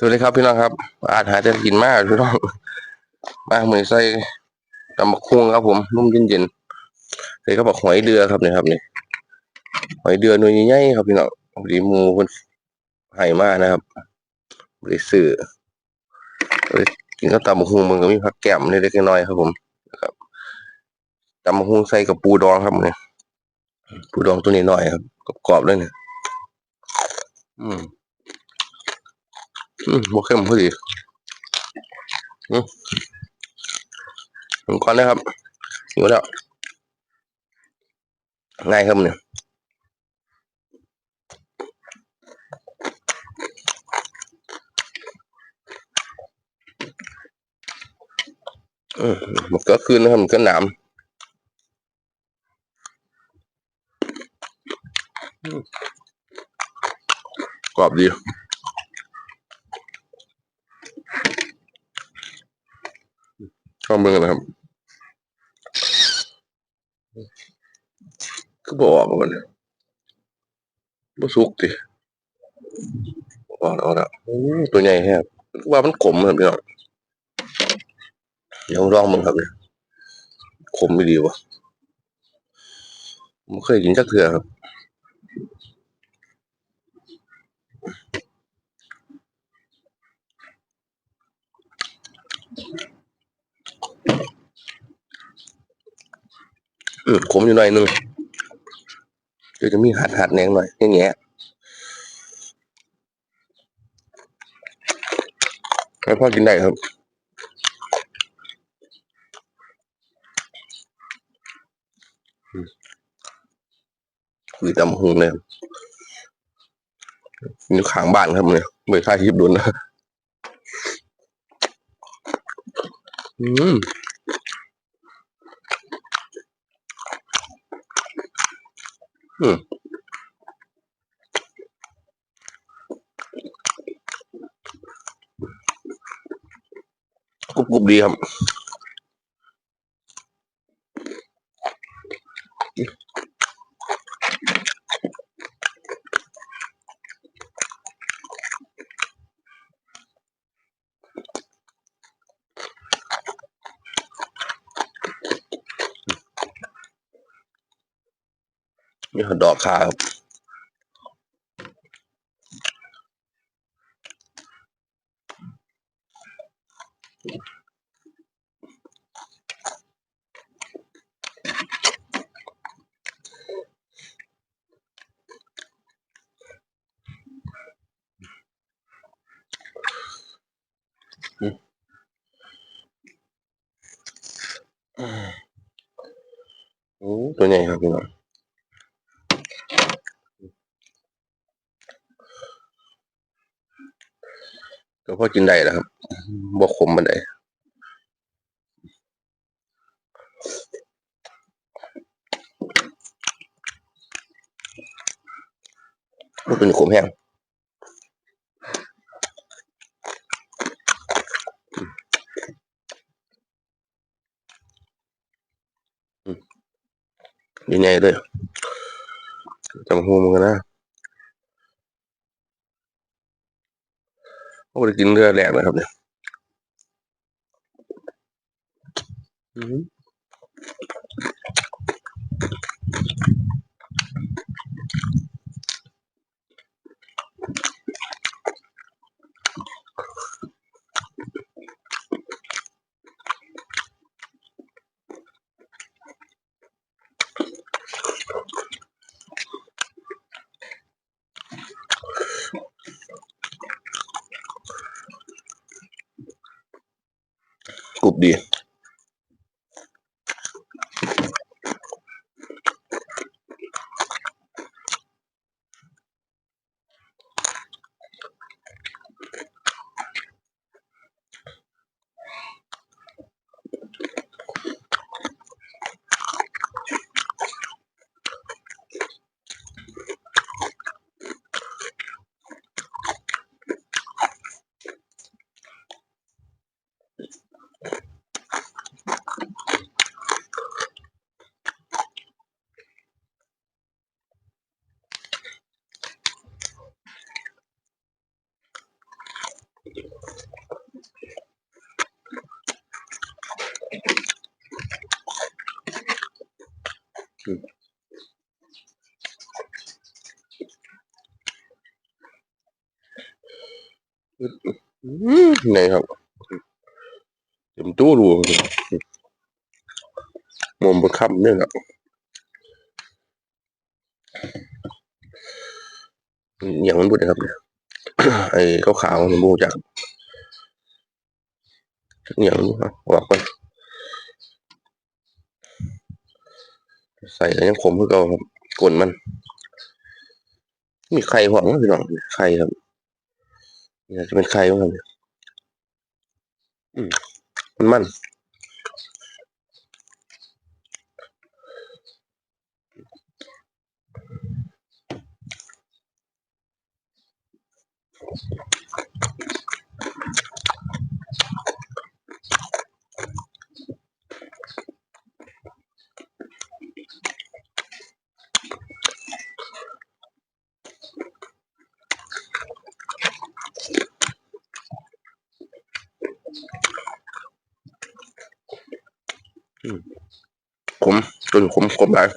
สวัสดีครับพี่น้องครับ อาจหาจะกินมากพี่น้องมาเหมือนใส่ตำบักคุ้งครับผมนุ่มเย็นๆเลยก็บอกหอยเดือครับเนี่ยครับนี่หอยเดือหน่วยใหญ่ๆครับพี่น้องดีมูคนให้มากนะครับบริสื่อกินก็ตำบักคุ้งมันก็มีผักแก้มเล็กๆน้อยๆครับผมครับตำบักคุ้งใส่กับปูดองครับเนี่ยปูดองตัวนี้หน่อยครับกรอบๆเลยเนี่ยอืม อืมโมเข้มพอดีอืมผมก่อนนะครับอยู่แล้วง่ายครับเนี่ยมันก็คืนนะครับมันก็หนามกรอบดี ชอบเบิ่งนะครับก็บอกว่ามันบ่สุกติบอกแล้วนะโอ้ตัวใหญ่แฮะว่ามันขมครับพี่น้องเดี๋ยวลองมึงครับเนี่ยขมไม่ดีวะผมเคยกินจักเทื่อครับ อืมขมอยู่หน่อยนึงเดี๋ยวจะมีหัดหัดแหนงหน่อยแง่ๆให้พ่อกินได้ครับคือตำหงเลยครับนี่ขางบ้านครับเนี่ยไม่ค่าทิพย์ดุนนะอืม อืมกรุบกรุบดีครับ นี่ดอกขาครับตัวใหญ่ครับพี่น้อง ก็พอกินได้แหล้วครับบ่ขมมันได้มันเป็นขมแห้งดีใหญ่เลยจำหูมันกันนะ เราได้กินเรือแรกนะครับเนี่ยอื ม นี่ครับเต็มตู้ดูมอมประคับเนี่ยนะอย่างมันบุดนะครับเนี่ยไอ้ขาวๆมันบูจากอย่างนี้ครับบอกก่อ ใส่ยังขมเพื่อเก่าครับกลนมัน มีไข่หวังพี่น้องไข่ครับเนี่ยจะเป็นไข่บ้างครับเนี่ยอืมมันมัน ขม จนขมขมหลาย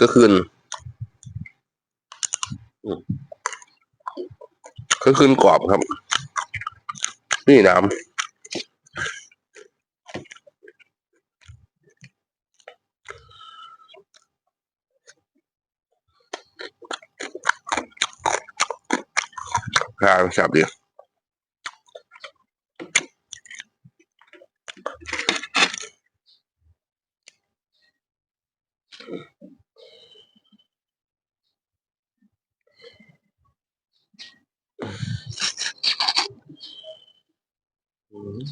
ก็คืนอืมก็คืนกรอบครับ นี่น้ำข้าวสับดี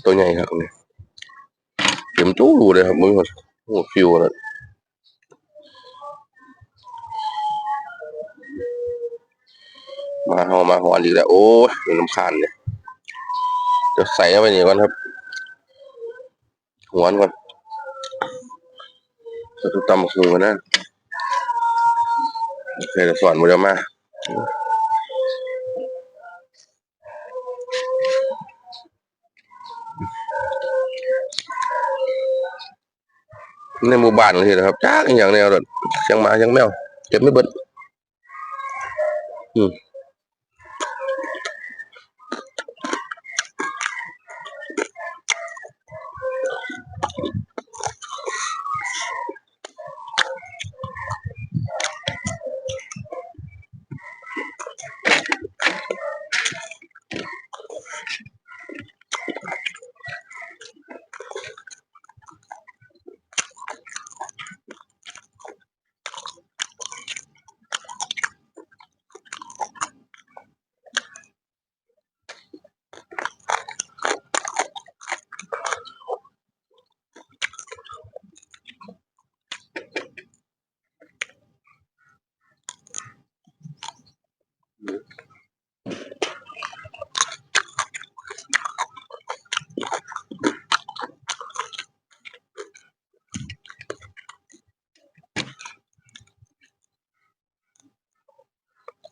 ตัวใหญ่ครับเนี่ยเต็มตู้รูเลยครับมือหมดหมดฟิวแล้วมาหอมาหอนอีกแล้วโอ้ยน้ำคานเนี่ยจะใส่เข้าไปนี่ก่อนครับหวนก่อนจะตุตำบักหูกันนะโอเคจะสอนโมเดลมา ในหมู่บ้านเลยนะครับจ้าอหย่างแนวรถเชียงหมาเชียงแมวเก็บไม่เบิดอืม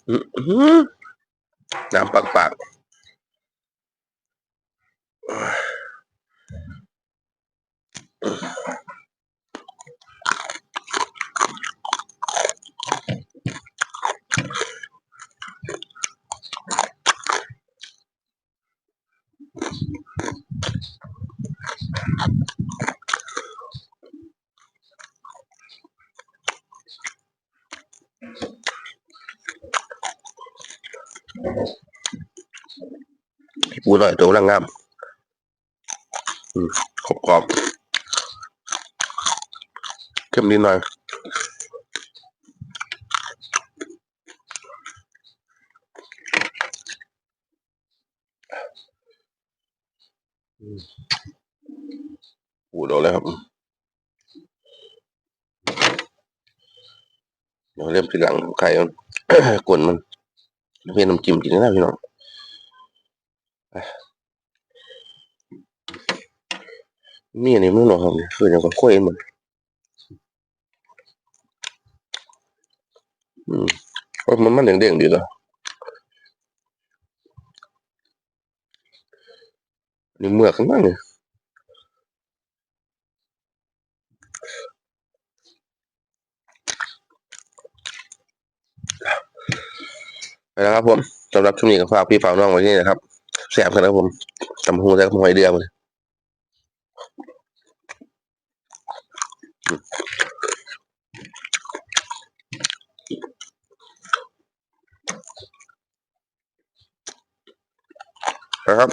อื้อหื ปูหน่อยตัวร่างงามขอบกรอบเข้มนิดหน่อยปูโดอกเลยครับเราเริ่มทีหลังไข่กวนมัน เพียน้ำจิ้มกินได้พี่น้องมีอันนี้มั้งเนาะครับเนี่ยคืออย่างกับข้อยมันอืมมันมันเด้งๆดีเนาะนี่เมือกกันบ้างเนี่ย ไปแล้วครับผมสำหรับช่วงนี้ก็ฝากพี่ฝากน้องไว้ที่นี่นะครับแซ่บกันนะครับผมตำหูแต่หอยเดือมันนะครับ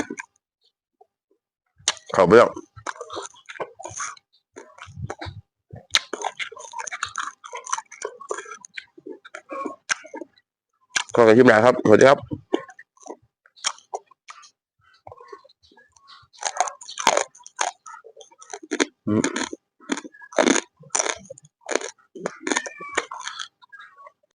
ข้าไปแล้วก็กันชิมนะครับ สวัสดีครับ